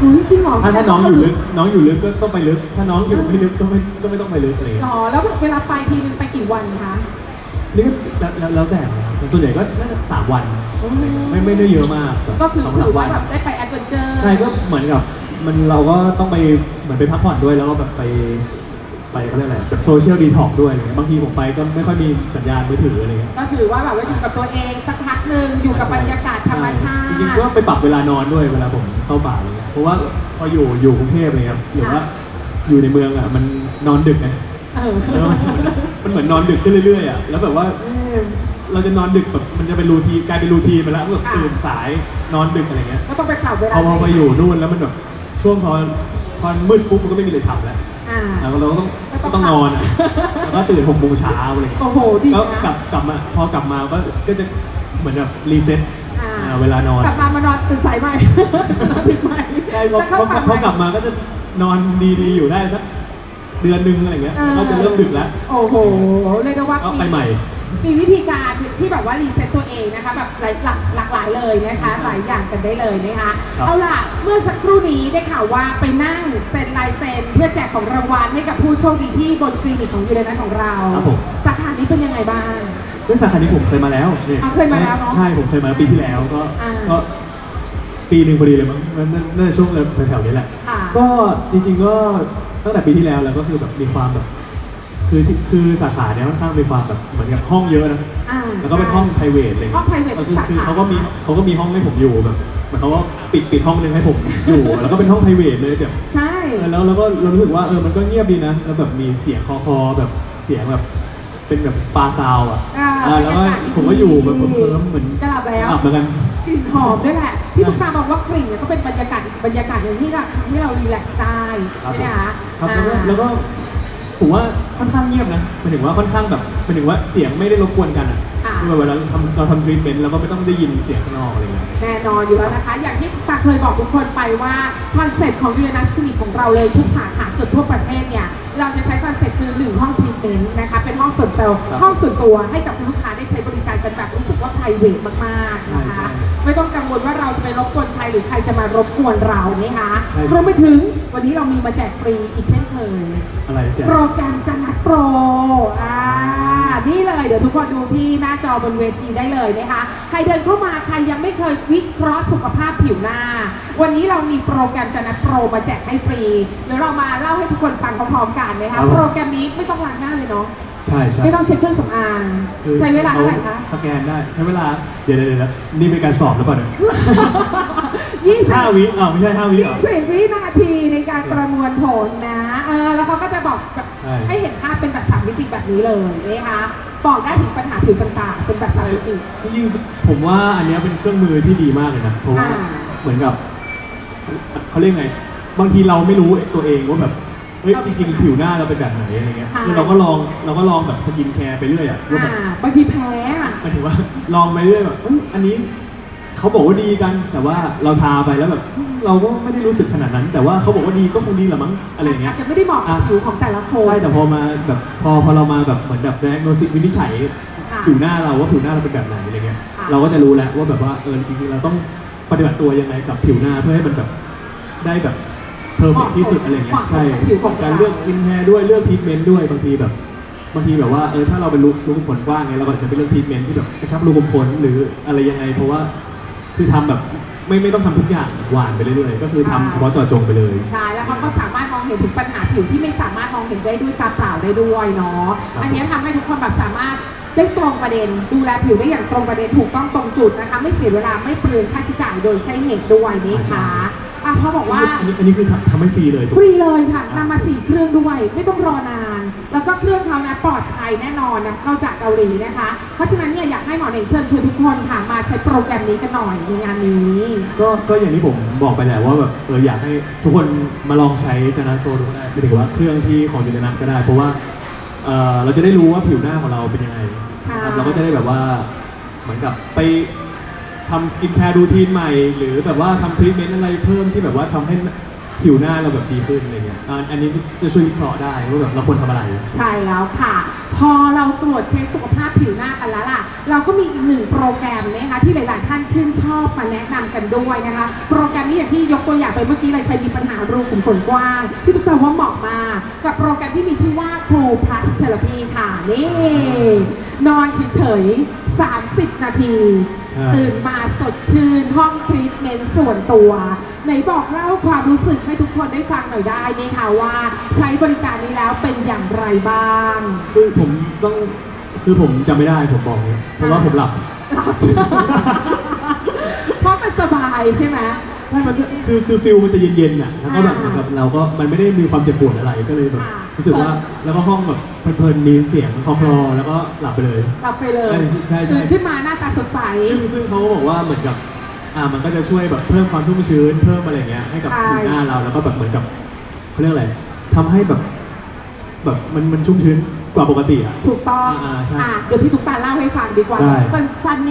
เฮ้ยจริงเหรอถ้าถ้าน้องอยู่ลึกน้องอยู่ลึกก็ต้องไปลึก ถ้าน้องอยู่ไม่ลึกก็ไม่ก็ไม่ต้องไปลึกอะไรอย่างหรเงี้ยอแล้วเวลาไปทีนึงไปกี่วันคะนี่ก็แล้วแล้วแล้วแต่นะครับส่วนใหญ่ก็น่าจะสามวันอืมไม่ไม่ได้เยอะมากก็คือสงถืสาอมว่าแบบได้ไปแอดเวนเจอร์ใช่ก็เหมือนกับมันเราก็ต้องไปเหมือนไปพักผ่อนด้วยแล้วก็แบบไปไปเขาเรียกอะไรแบบโซเชียลดีท็อกด้วยอะไรเงี้ยบางทีผมไปก็ไม่ค่อยมีสัญญาณมือถืออะไรเงี้ยก็ถือว่าแบบว่าอยู่กับตัวเองสักพักหนึ่งอยู่กับบรรยากาศธรรมชาติจริงๆก็ไปปรับเวลานอนด้วยเวลาผมเข้าป่าอะไรเงี้ย เพราะว่าพออยู่อยู่กรุงเทพอะไรเงี้ยหรือว่าอยู่ในเมืองอะมันนอนดึกไงเออแล้วมันมันเหมือนนอนดึกขึ้นเรื่อยๆอะแล้วแบบว่าเอ๊ะเราจะนอนดึกแบบมันจะเป็นรูทีนกลายเป็นรูทีนไปแล้วแบบตื่นสายนอนดึกอะไรเงี้ยก็ต้องไปปรับเวลาพอพอไปอยู่นู่นแล้วมันแบบช่วงพอพอมืดปุ๊บมันก็ไม่มีอะไรทำแล้วอ่าแล้วเราก็ต้องก็ต้องก็ต้องนอนอะแล้วก็ตื่นหกโมงเช้าอะไรเงี้ยโอ้โหดีก็นะกลับกลับมาพอกลับมาก็ก็จะเหมือนแบบรีเซ็ตอ่าอ่าเวลานอนกลับมามานอน ตื่นสายใหม่ นอนดึกใหม่ใช่พอจะเข้าพอป่าพอกลับมาก็จะนอนดีๆอยู่ได้สักเดือนหนึงอะไรเงี้ยอ่า ก็จะเริ่มดึกแล้ว โอ้โห เรียกได้ว่าก็ไปใหม่ มีวิธีการที่แบบว่ารีเซ็ตตัวเองนะคะแบบหลายหลากหลากหลายเลยนะคะ หลายอย่างกันได้เลยนะคะ ครับ เอาล่ะ เมื่อสักครู่นี้ได้ข่าวว่าไปนั่งเซ็นลายเซ็นเพื่อแจกของรางวัลให้กับผู้โชคดีที่บนคลินิกของยูเรนัสของเรา ครับผม สาขานี้เป็นยังไงบ้าง เรื่องสาขานี้ผมเคยมาแล้วนี่อะเคยมาแล้วเนอะใช่ผมเคยมาปีที่แล้วก็อ่า ก็ ปีหนึ่งพอดีเลยมั้งนั่นนั่นน่าจะช่วงแถวๆนี้แหละ ค่ะ ก็จริงๆก็ตั้งแต่ปีที่แล้วแล้วก็คือแบบมีความแบบ คือที่คือสาขาเนี้ยค่อนข้างมีความแบบเหมือนกับห้องเยอะนะ อ่าแล้วก็เป็นห้อง p r i v a t เลยห้อง private ก็คือสาขา คือเขาก็มีเขาก็มีห้องให้ผมอยู่แบบเหมือนเขาก็ปิดปิดห้องนึงให้ผมอยู่ แล้วก็เป็นห้อง p r i v a t เลยแบบ ใช่ เออแล้วแล้วก็เรารู้สึกว่าเออมันก็เงียบดีนะแล้วแบบมีเสียงคอคอแบบเสียงแบบเป็นแบบสปาซาวอะอ่าอ่าแล้วก็บรรยากาศดีผมก็อยู่แบบเพิ่มเหมือนจะหลับแล้ว หลับเหมือนกัน กลิ่นหอมด้วยแหละพี่ตุ๊กตาบอกว่ากลิ่นเนี่ยก็เป็นบรรยากาศอีกบรรยากาศหนึ่งที่เราทำให้เรารีแลกซ์ได้ครับใช่ไหมคะครับแล้วก็อ่า แล้วก็ผมว่าค่อนข้างเงียบนะหมายถึงว่าค่อนข้างแบบหมายถึงว่าเสียงไม่ได้รบกวนกันอะค่ะ คือเวลาเราทำเราทำทรีทเมนต์เราก็ไม่ต้องได้ยินเสียงข้างนอกอะไรเงี้ย แน่นอนอยู่แล้วนะคะ อย่างที่ตาเคยบอกทุกคนไปว่าคอนเซ็ปต์ของยูเรนัสคลินิกของเราเลยทุกสาขาเกือบทั่วประเทศเนี่ย เราจะใช้คอนเซ็ปต์คือหนึ่งห้องทรีทเมนต์นะคะ เป็นห้องส่วนตัวครับ ห้องส่วนตัวให้กับลูกค้าได้ใช้บริการกันแบบรู้สึกว่า p r i v a t มากๆนะคะใช่ใช่ไม่ต้องกังวลว่าเราจะไปรบกวนใครหรือใครจะมารบกวนเรานะคะใช่รวมไปถึงวันนี้เรามีมาแจกฟรีอีกเช่นเคยอะไรแจ๊โปรแกรมจันนัดโปรอ่านี่เลยเดี๋ยวทุกคนดูที่หน้าจอบนเวทีได้เลยนะคะใครเดินเข้ามาใครยังไม่เคยวิเคราะห์สุขภาพผิวหน้า วันนี้เรามีโปรแกรมจันนัดโปรมาแจกให้ฟรีเดี๋ยวเรามาเล่าให้ทุกคนฟังพร้อมๆกันนะคะโปรแกรมนี้ไม่ต้องล้างหน้าเลยเนาะ ใช่ใช่ไม่ต้องเช็ดเครื่องสำอางคือใช้เวลาเท่าไหร่คะ สแกนได้ใช้เวลาเดี๋ยวเดี๋ยวเดี๋ยวนี่เป็นการสอบหรือเปล่าเนี่ยยี่สิบห้าวิอ้าวไม่ใช่ห้าวิเหรอ สิบวินาทีในการประมวลผลนะเออแล้วเขาก็จะบอกแบบใช่ ให้เห็นภาพเป็นแบบสามมิติแบบนี้เลยนะคะบอกได้ถึงปัญหาผิวต่างๆ เป็นแบบสามมิติที่ยิ่งผมว่าอันเนี้ยเป็นเครื่องมือที่ดีมากเลยนะเพราะว่าอ่า เหมือนกับเขาเรียกไง บางทีเราไม่รู้ตัวเองว่าแบบ เฮ้ยเราจมีริงๆผิวหน้าเราเป็นแบบไหนอะไรเงี้ยใช่คือเราก็ลองเราก็ลองแบบสกินแคร์ไปเรื่อยอะว่าแบบอ่าบางทีแพ้อะหมายถึงว่า ลองไปเรื่อยแบบเอ้ยอันนี้เขาบอกว่าดีกันแต่ว่าเราทาไปแล้วแบบอืมเราก็ไม่ได้รู้สึกขนาดนั้น แต่ว่าเขาบอกว่าดีก็คงดีแหละมั้งอะไรอย่างเงี้อาย จจะไม่ได้เหมาะกับอะ ผิวของแต่ละคน ใช่แต่พอมาแบบพอพอเรามาแบบเหมือนแบบแดกโนซิวินิจฉัยค่ะผิวหน้าเราว่าผิวหน้าเราเป็นแบบไหนอะไรเงี้ยค่ะ เราก็จะรู้แล้วว่าแบบว่าเออจริงๆเราต้องปฏิบัติตัวยังไงกับผิวหน้าเพื่อให้มันแบบได้แบบ เพอร์เฟกที่สุดอะไรเงี้ยใช่เหมาะสมกับผิวของเราการเลือกสกินแฮร์ด้วยเลือกทรีทเมนต์ด้วยบางทีแบบบางทีแบบว่าเออถ้าเราเป็นรูรูขุมขนกว้างไงเราก็อาจจะไปเลือกทรีทเมนต์ที่แบบกระชับรูขุมขนหรืออะไรยังไง เพราะว่าคือทำแบบไม่ไม่ต้องทำทุกอย่างหวานไปเรื่อยๆก็คือทำเฉพาะเจาะจงไปเลยใช่แล้วเขาก็สามารถมองเห็นถึงปัญหาผิวที่ไม่สามารถมองเห็นได้ด้วยตาเปล่าได้ด้วยเนาะครับอันนี้ทำให้ทุกคนแบบสามารถ ได้ตรงประเด็นดูแลผิวได้อย่างตรงประเด็นถูกต้องตรงจุดนะคะ ไม่เสียเวลาไม่เปลืองค่าใช้จ่ายโดยใช้เหตุด้วยนะคะอะเพราะบอกว่าอันนี้อันนี้คือทำทำให้ฟรีเลยถูกฟไหม รีเลยค่ะนำมาสี่เครื่องด้วยไม่ต้องรอนาน แล้วก็เครื่องเขานะปลอดภัยแน่นอนนำเข้าจากเกาหลีนะคะ เพราะฉะนั้นเนี่ยอยากให้หมอเน่งเชิญชวนทุกคนค่ะมาใช้โปรแกรมนี้กันหน่อยในงานนี้ ก็ก็อย่างที่ผมบอกไปแหละว่าแบบเอออยากให้ทุกคนมาลองใช้จานาโตดูก็ได้ไม่ถึงว่าเครื่องที่ของยูเรนัสก็ได้ เพราะว่า เออเราจะได้รู้ว่าผิวหน้าของเราเป็นยังไงค่ะนะครับเราก็จะได้แบบว่าเหมือนกับไปทำสกินแคร์รูทีนใหม่ หรือแบบว่าทำทรีทเมนต์อะไรเพิ่มที่แบบว่าทำให้ ผิวหน้าเราแบบดีขึ้นอะไรเงี้ยอ่าอันนี้จะช่วยวิเคราะห์ได้ว่าแบบเราควรทำอะไร ใช่แล้วค่ะ พอเราตรวจเช็คสุขภาพผิวหน้ากันแล้วล่ะ เราก็มีอีกหนึ่งโปรแกรมนะคะที่หลาย ๆ ท่านชื่นชอบมาแนะนำกันด้วยนะคะ โปรแกรมนี้อย่างที่ยกตัวอย่างไปเมื่อกี้เลยใครมีปัญหารูขุมขนกว้างพี่ตุ๊กตาว่าเหมาะมากกับโปรแกรมที่มีชื่อว่า Cool Plus Therapy ค่ะนี่นอนเฉยๆ30 นาที ใช่ ตื่นมา สดชื่น ห้องทรีทเมนต์ส่วนตัว ไหนบอกเล่าความรู้สึกให้ทุกคนได้ฟังหน่อยได้ไหมคะว่า ใช้บริการนี้แล้วเป็นอย่างไรบ้าง คือผมต้องคือผมจำไม่ได้ผมบอกเลยเพราะว่าผมหลับหลับเพราะมันสบายใช่ไหม ใช่มันก็คือคือฟิลมันจะเย็นๆอะแล้วก็แบบอ่าเหมือนกับเราก็มันไม่ได้มีความเจ็บปวดอะไรก็เลยแบบอ่ารู้สึกว่าแล้วก็ห้องแบบเพลินๆมีเสียงคลอๆแล้วก็หลับไปเลย หลับไปเลยใช่ใช่ใช่ ตื่นขึ้นมาหน้าตาสดใส ซึ่งซึ่งเขาบอกว่าเหมือนกับอ่ามันก็จะช่วยแบบเพิ่มความชุ่มชื้นเพิ่มอะไรเงี้ยให้กับใช่ผิวหน้าเราแล้วก็แบบเหมือนกับเขาเรียกอะไรทำให้แบบแบบมันมันชุ่มชื้นกว่าปกติอะ ถูกต้องอ่าใช่อะเดี๋ยวพี่ตุ๊กตาเล่าให้ฟังดีกว่าได้ สั้นๆ